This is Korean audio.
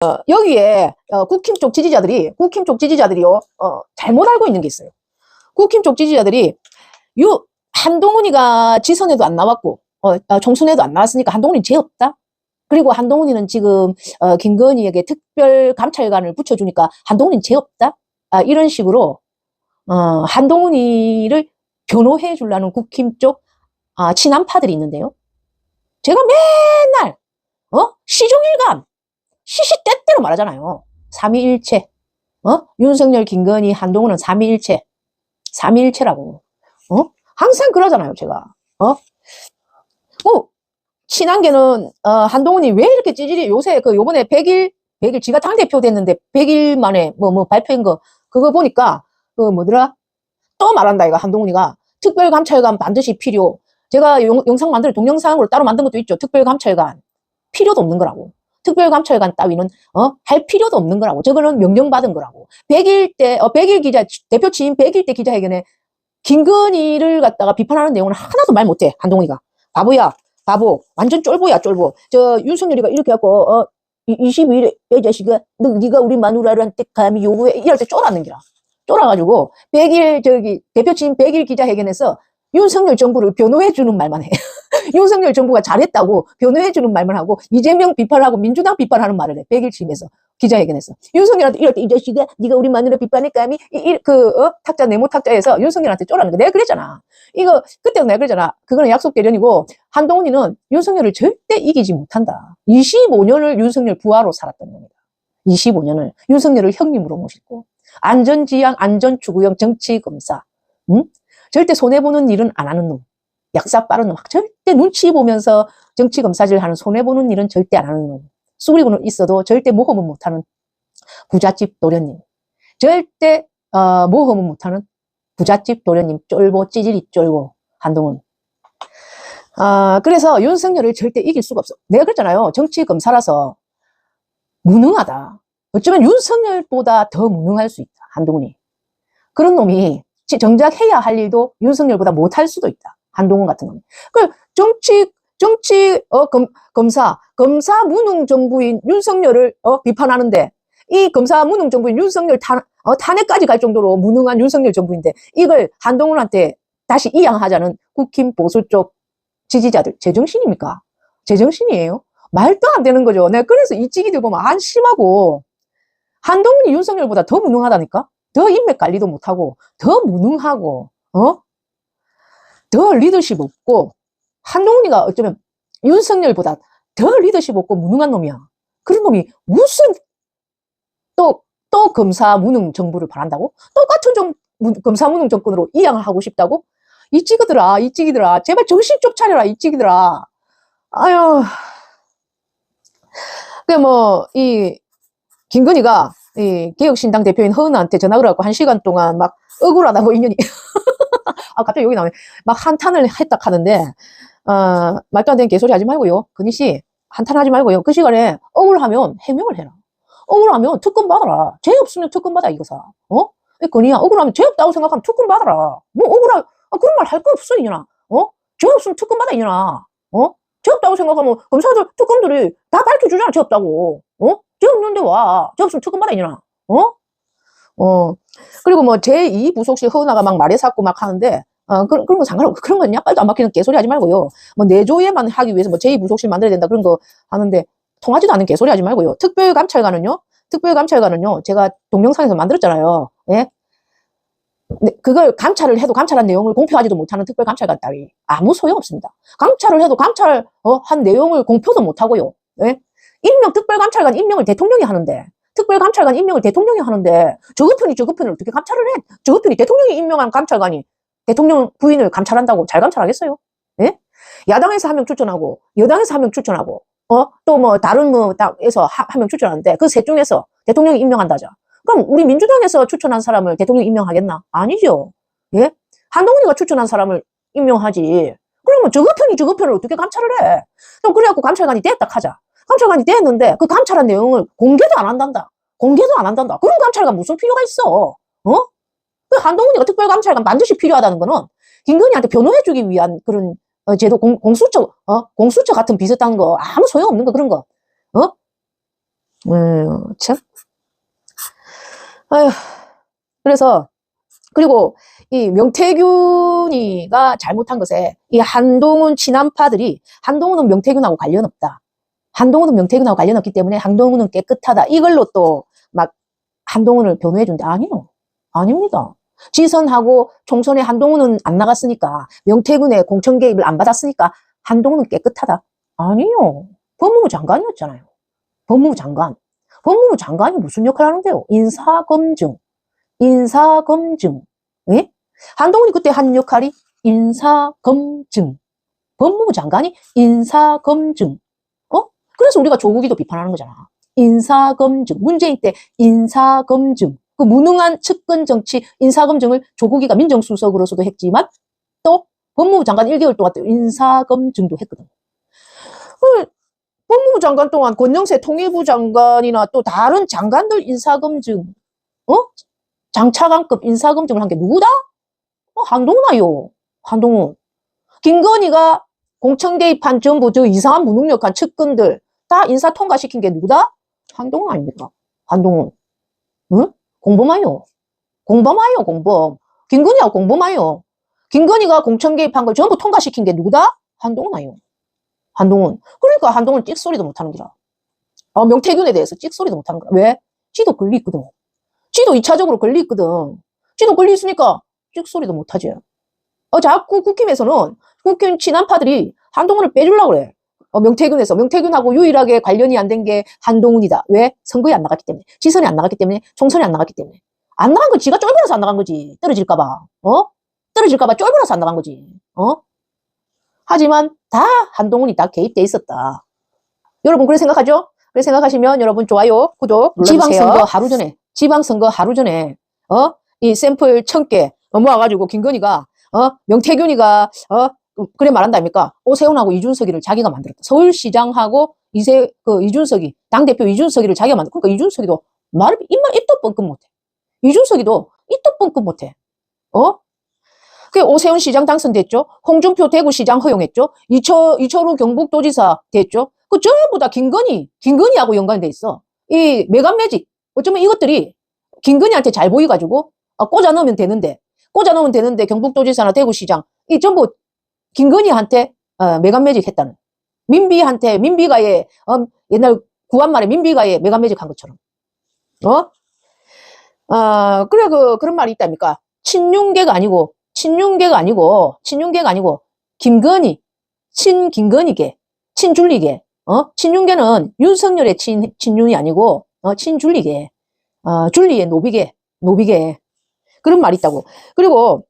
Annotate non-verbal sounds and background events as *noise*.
어, 여기에 어, 국힘 쪽 지지자들이 국힘 쪽 지지자들이요 어, 잘못 알고 있는 게 있어요. 국힘 쪽 지지자들이 유 한동훈이가 지선에도 안 나왔고 어, 어, 총선에도 안 나왔으니까 한동훈이 죄 없다. 그리고 한동훈이는 지금 어, 김건희에게 특별 감찰관을 붙여주니까 한동훈이는 죄 없다. 아, 이런 식으로 어, 한동훈이를 변호해 주려는 국힘 쪽 아, 친한파들이 있는데요. 제가 맨날 어 시종일관 시시때때로 말하잖아요. 삼위일체. 어? 윤석열, 김건희, 한동훈은 삼위일체. 삼위일체라고. 어? 항상 그러잖아요, 제가. 어? 어, 친한계는, 어, 한동훈이 왜 이렇게 찌질이, 요새 그 요번에 100일, 100일, 지가 당대표 됐는데 100일 만에 뭐, 뭐 발표한 거, 그거 보니까, 그 뭐더라? 또 말한다, 이거 한동훈이가. 특별감찰관 반드시 필요. 제가 용- 영상 만들, 동영상으로 따로 만든 것도 있죠. 특별감찰관. 필요도 없는 거라고. 특별감찰관 따위는 어? 할 필요도 없는 거라고. 저거는 명령받은 거라고. 100일 때, 어, 100일 기자, 대표 취임 100일 때 기자회견에 김건희를 갖다가 비판하는 내용은 하나도 말 못해. 한동훈이가. 바보야. 바보. 완전 쫄보야, 쫄보. 저 윤석열이가 이렇게 갖고, 어, 22일에, 이 자식아, 너, 네가 우리 마누라한테 감히 요구해. 이럴 때 쫄았는 기라. 쫄아가지고, 100일, 저기, 대표 취임 100일 기자회견에서 윤석열 정부를 변호해 주는 말만 해. *laughs* 윤석열 정부가 잘했다고 변호해주는 말만 하고 이재명 비판하고 민주당 비판하는 말을 해. 100일 취임에서 기자회견에서 윤석열한테 이럴 때 이 자식아 네가 우리 마누라 비판할 이- 그 어? 탁자 네모 탁자에서 윤석열한테 쫄라는 거 내가 그랬잖아. 이거 그때도 내가 그랬잖아. 그거는 약속 대련이고 한동훈이는 윤석열을 절대 이기지 못한다. 25년을 윤석열 부하로 살았던 겁니다. 25년을 윤석열을 형님으로 모시고 안전지향 안전추구형 정치검사 응? 절대 손해보는 일은 안 하는 놈. 약사 빠른 놈. 절대 눈치 보면서 정치 검사질 하는 손해보는 일은 절대 안 하는 놈. 수그리고는 있어도 절대 모험은 못하는 부잣집 도련님. 절대 어, 모험은 못하는 부잣집 도련님. 쫄보 찌질이 쫄보 한동훈. 아 그래서 윤석열을 절대 이길 수가 없어. 내가 그랬잖아요. 정치 검사라서 무능하다. 어쩌면 윤석열보다 더 무능할 수 있다. 한동훈이. 그런 놈이 지- 정작 해야 할 일도 윤석열보다 못할 수도 있다. 한동훈 같은 놈. 그 정치 정치 어 검, 검사 검사 무능 정부인 윤석열을 어 비판하는데 이 검사 무능 정부인 윤석열 탄, 어, 탄핵까지 갈 정도로 무능한 윤석열 정부인데 이걸 한동훈한테 다시 이양하자는 국힘 보수 쪽 지지자들 제정신입니까? 제정신이에요? 말도 안 되는 거죠. 내가 그래서 이 찌기들 보면 안심하고 한동훈이 윤석열보다 더 무능하다니까? 더 인맥 관리도 못하고 더 무능하고 어? 더 리더십 없고 한동훈이가 어쩌면 윤석열보다 더 리더십 없고 무능한 놈이야. 그런 놈이 무슨 또, 또 검사 무능 정부를 바란다고? 똑같은 정, 무- 검사 무능 정권으로 이양을 하고 싶다고? 이 찌그들아, 이 찌기들아, 제발 정신 좀 차려라, 이 찌기들아. 아유. 그 뭐, 이, 김건희가 이 개혁신당 대표인 허은한테 전화 걸어갖고 한 시간 동안 막 억울하다고 인연이 *laughs* *laughs* 아 갑자기 여기 나오네 막 한탄을 했다 하는데 어, 말도 안 되는 개소리 하지 말고요 건희 씨 한탄하지 말고요 그 시간에 억울하면 해명을 해라 억울하면 특검 받아라 죄 없으면 특검 받아 이거사 어? 건희야 억울하면 죄 없다고 생각하면 특검 받아라 뭐 억울하 아, 그런 말 할 거 없어 이년아 어? 죄 없으면 특검 받아 이년아 어? 죄 없다고 생각하면 검사들 특검들이 다 밝혀주잖아 죄 없다고 어? 죄 없는데 와. 죄 없으면 특검 받아, 이년아. 어? 어. 그리고 뭐, 제2 부속실 허은아가 막 말에 삭고 막 하는데, 어, 그런, 그런 거 상관없고, 그런 건 약발도 안 막히는 개소리 하지 말고요. 뭐, 내조에만 하기 위해서 뭐, 제2 부속실 만들어야 된다, 그런 거 하는데, 통하지도 않는 개소리 하지 말고요. 특별감찰관은요, 특별감찰관은요, 제가 동영상에서 만들었잖아요. 예? 네, 그걸 감찰을 해도 감찰한 내용을 공표하지도 못하는 특별감찰관 따위 아무 소용 없습니다. 감찰을 해도 감찰 어, 한 내용을 공표도 못하고요. 예? 임명 특별감찰관 임명을 대통령이 하는데 특별 감찰관 임명을 대통령이 하는데 저거 편이 저거 편을 어떻게 감찰을 해? 저거 편이 대통령이 임명한 감찰관이 대통령 부인을 감찰한다고 잘 감찰하겠어요? 예? 야당에서 한 명 추천하고 여당에서 한 명 추천하고 어? 또 뭐 다른 뭐 당에서 한 명 추천하는데 그 셋 중에서 대통령이 임명한다자. 그럼 우리 민주당에서 추천한 사람을 대통령이 임명하겠나? 아니죠. 예? 한동훈이가 추천한 사람을 임명하지. 그러면 저거 편이 저거 편을 어떻게 감찰을 해? 그럼 그래갖고 감찰관이 됐다 하자. 감찰관이 됐는데 그 감찰한 내용을 공개도 안 한단다. 공개도 안 한단다. 그런 감찰관 무슨 필요가 있어? 어? 그 한동훈이가 특별감찰관 반드시 필요하다는 거는 김건희한테 변호해주기 위한 그런 어, 제도 공, 공수처 어 공수처 같은 비슷한 거 아무 소용 없는 거 그런 거 어? 음, 참. 아휴. 그래서, 그리고 이 명태균이가 잘못한 것에 이 한동훈 친한파들이 한동훈은 명태균하고 관련 없다. 한동훈은 명태균하고 관련 없기 때문에 한동훈은 깨끗하다. 이걸로 또 막 한동훈을 변호해 준다. 아니요. 아닙니다. 지선하고 총선에 한동훈은 안 나갔으니까 명태균의 공천 개입을 안 받았으니까 한동훈은 깨끗하다. 아니요. 법무부 장관이었잖아요. 법무부 장관. 법무부 장관이 무슨 역할을 하는데요? 인사검증. 인사검증. 예? 한동훈이 그때 한 역할이 인사검증. 법무부 장관이 인사검증. 어? 그래서 우리가 조국이도 비판하는 거잖아. 인사검증. 문재인 때 인사검증. 그 무능한 측근 정치 인사검증을 조국이가 민정수석으로서도 했지만 또 법무부 장관 1개월 동안 또 인사검증도 했거든. 그 법무부 장관 동안 권영세 통일부 장관이나 또 다른 장관들 인사검증, 어? 장차관급 인사검증을 한 게 누구다? 어, 한동훈아요. 한동훈. 김건희가 공천 개입한 전부 저 이상한 무능력한 측근들 다 인사 통과시킨 게 누구다? 한동훈 아닙니까? 한동훈. 응? 공범아요. 공범아요, 공범. 김건희하고 공범아요. 김건희가 공천 개입한 걸 전부 통과시킨 게 누구다? 한동훈 아요. 한동훈. 그러니까 한동훈 찍소리도 못하는 거라. 어, 명태균에 대해서 찍소리도 못하는 거야. 왜? 지도 걸리 있거든. 지도 2차적으로 걸리 있거든. 지도 걸리 있으니까 찍소리도 못하지. 어, 자꾸 국힘에서는 국힘 친한파들이 한동훈을 빼주려고 그래. 어, 명태균에서 명태균하고 유일하게 관련이 안 된 게 한동훈이다. 왜? 선거에 안 나갔기 때문에. 지선에 안 나갔기 때문에. 총선에 안 나갔기 때문에. 안 나간 건 지가 쫄보라서 안 나간 거지. 떨어질까봐. 어? 떨어질까봐 쫄보라서 안 나간 거지. 어? 하지만 다 한동훈이 다 개입돼 있었다. 여러분 그렇게 생각하죠? 그렇게 생각하시면 여러분 좋아요, 구독 눌러주세요. 지방선거 하루 전에, 지방선거 하루 전에, 어? 이 샘플 천개 모아가지고 김건희가, 어? 명태균이가, 어? 그래 말한다니까 오세훈하고 이준석이를 자기가 만들었다. 서울시장하고 이세, 그 이준석이, 당대표 이준석이를 자기가 만들 그러니까 이준석이도 말을, 입만, 입도 뻥끗 못해. 이준석이도 입도 뻥끗 못해. 어? 그 오세훈 시장 당선됐죠. 홍준표 대구시장 허용했죠. 이철, 이철우 경북도지사 됐죠. 그 전부 다 김건희, 김건희하고 연관돼 있어. 이 매간 매직. 어쩌면 이것들이 김건희한테 잘 보여가지고 어, 꽂아 넣으면 되는데, 꽂아 넣으면 되는데 경북도지사나 대구시장 이 전부 김건희한테 어, 매간 매직 했다는. 민비한테 민비가의 어, 옛날 구한말에 민비가의 매간 매직 한 것처럼. 어? 아, 그래 그 그런 말이 있답니까? 친윤계가 아니고 친윤계가 아니고 친윤계가 아니고 김건희 친김건희계 친줄리계 어 친윤계는 윤석열의 친 친윤이 아니고 어 친줄리계 어 줄리의 노비계 노비계 그런 말이 있다고 그리고